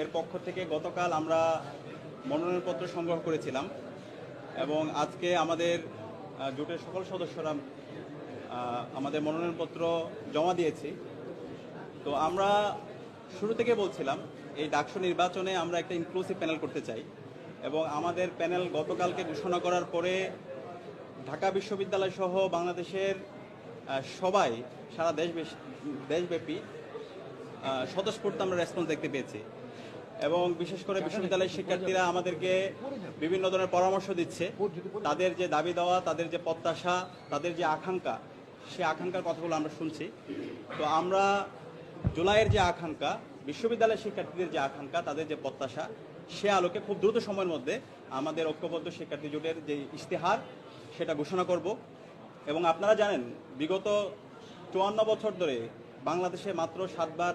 এর পক্ষ থেকে গতকাল আমরা মনোনয়নপত্র সংগ্রহ করেছিলাম এবং আজকে আমাদের জোটের সকল সদস্যরা আমাদের মনোনয়নপত্র জমা দিয়েছি। তো আমরা শুরু থেকে বলছিলাম, এই ডাকসু নির্বাচনে আমরা একটা ইনক্লুসিভ প্যানেল করতে চাই এবং আমাদের প্যানেল গতকালকে ঘোষণা করার পরে ঢাকা বিশ্ববিদ্যালয় সহ বাংলাদেশের সবাই, সারা দেশ দেশব্যাপী স্বতঃস্ফূর্ত আমরা রেসপন্স দেখতে পেয়েছি। এবং বিশেষ করে বিশ্ববিদ্যালয়ের শিক্ষার্থীরা আমাদেরকে বিভিন্ন ধরনের পরামর্শ দিচ্ছে। তাদের যে দাবি দেওয়া, তাদের যে প্রত্যাশা, তাদের যে আকাঙ্ক্ষা, সে আকাঙ্ক্ষার কথাগুলো আমরা শুনছি। তো আমরা জুলাইয়ের যে আকাঙ্ক্ষা, বিশ্ববিদ্যালয়ের শিক্ষার্থীদের যে আকাঙ্ক্ষা, তাদের যে প্রত্যাশা, সে আলোকে খুব দ্রুত সময়ের মধ্যে আমাদের ঐক্যবদ্ধ শিক্ষার্থী জোটের যে ইশতেহার, সেটা ঘোষণা করব। এবং আপনারা জানেন, বিগত চুয়ান্ন বছর ধরে বাংলাদেশে মাত্র সাতবার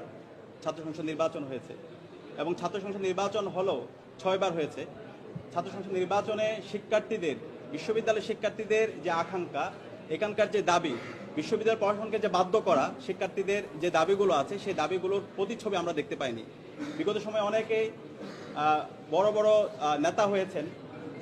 ছাত্র সংসদ নির্বাচন হয়েছে। এবং ছাত্র সংসদ নির্বাচন হলো ছয়বার হয়েছে। ছাত্র সংসদ নির্বাচনে শিক্ষার্থীদের, বিশ্ববিদ্যালয়ের শিক্ষার্থীদের যে আকাঙ্ক্ষা, এখানকার যে দাবি, বিশ্ববিদ্যালয় প্রশাসনকে যে বাধ্য করা, শিক্ষার্থীদের যে দাবিগুলো আছে, সেই দাবিগুলোর প্রতিচ্ছবি আমরা দেখতে পাইনি। বিগত সময়ে অনেকেই বড় বড় নেতা হয়েছেন,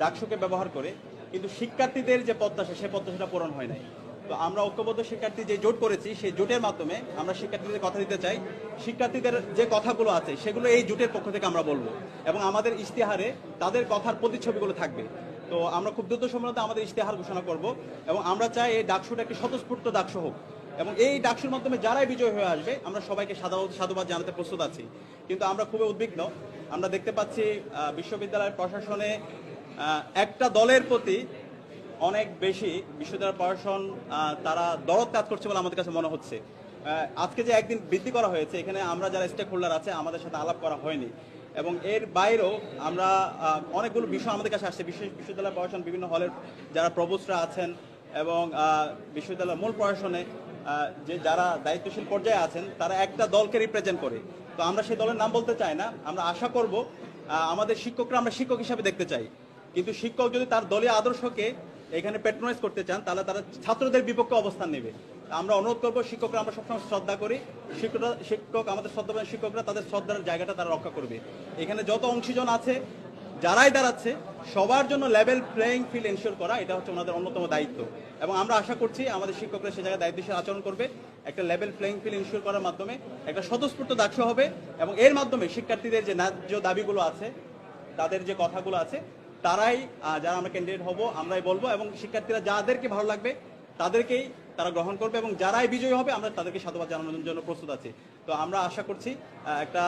ডাকসুকে ব্যবহার করে, কিন্তু শিক্ষার্থীদের যে প্রত্যাশা, সেই প্রত্যাশাটা পূরণ হয় নাই। তো আমরা ঐক্যবদ্ধ শিক্ষার্থী যে জোট করেছি, সেই জোটের মাধ্যমে আমরা শিক্ষার্থীদের কথা দিতে চাই। শিক্ষার্থীদের যে কথাগুলো আছে, সেগুলো এই জোটের পক্ষ থেকে আমরা বলব এবং আমাদের ইশতেহারে তাদের কথার প্রতিচ্ছবিগুলো থাকবে। তো আমরা খুব দ্রুত সময়তে আমাদের ইশতেহার ঘোষণা করব এবং আমরা চাই এই ডাকসুটা একটি স্বতঃস্ফূর্ত ডাকসু হোক। এবং এই ডাকসুর মাধ্যমে যারাই বিজয় হয়ে আসবে, আমরা সবাইকে সাধু সাধুবাদ জানাতে প্রস্তুত আছি। কিন্তু আমরা খুবই উদ্বিগ্ন। আমরা দেখতে পাচ্ছি বিশ্ববিদ্যালয়ের প্রশাসনে একটা দলের প্রতি অনেক বেশি বিশ্ববিদ্যালয় প্রশাসন তারা দরদ কাজ করছে বলে আমাদের কাছে মনে হচ্ছে। আজকে যে একদিন বৃদ্ধি করা হয়েছে, এখানে আমরা যারা স্টেক হোল্ডার আছে, আমাদের সাথে আলাপ করা হয়নি। এবং এর বাইরেও আমরা অনেকগুলো বিষয় আমাদের কাছে আসছে। বিশেষ বিশ্ববিদ্যালয় প্রশাসন বিভিন্ন হলের যারা প্রভোস্টরা আছেন এবং বিশ্ববিদ্যালয়ের মূল প্রশাসনে যে যারা দায়িত্বশীল পর্যায়ে আছেন, তারা একটা দলকে রিপ্রেজেন্ট করে। তো আমরা সেই দলের নাম বলতে চাই না। আমরা আশা করব আমাদের শিক্ষকরা আমরা শিক্ষক হিসাবে দেখতে চাই। কিন্তু শিক্ষক যদি তার দলীয় আদর্শকে এখানে পেট্রোনাইজ করতে চান, তাহলে তারা ছাত্রদের বিপক্ষে অবস্থান নেবে। আমরা অনুরোধ করব, শিক্ষকরা আমরা সবসময় শ্রদ্ধা করি। শিক্ষকরা, শিক্ষক, আমাদের শ্রদ্ধাবান শিক্ষকরা তাদের শ্রদ্ধার জায়গাটা তারা রক্ষা করবে। এখানে যত অংশীজন আছে, যারাই দাঁড়াচ্ছে, সবার জন্য লেভেল প্লেয়িং ফিল্ড এনশিওর করা, এটা হচ্ছে ওনাদের অন্যতম দায়িত্ব। এবং আমরা আশা করছি আমাদের শিক্ষকরা সে জায়গায় দায়িত্বশীল আচরণ করবে। একটা লেভেল প্লেয়িং ফিল্ড এনশিওর করার মাধ্যমে একটা স্বতঃস্ফূর্ত দাক্ষ হবে এবং এর মাধ্যমে শিক্ষার্থীদের যে ন্যায্য দাবিগুলো আছে, তাদের যে কথাগুলো আছে তারাই যারা আমরা ক্যান্ডিডেট হব, আমরাই বলব এবং শিক্ষার্থীরা যাদেরকে ভালো লাগবে, তাদেরকেই তারা গ্রহণ করবে এবং যারাই বিজয়ী হবে, আমরা তাদেরকে সাধুবাদ জানানোর জন্য প্রস্তুত আছি। তো আমরা আশা করছি একটা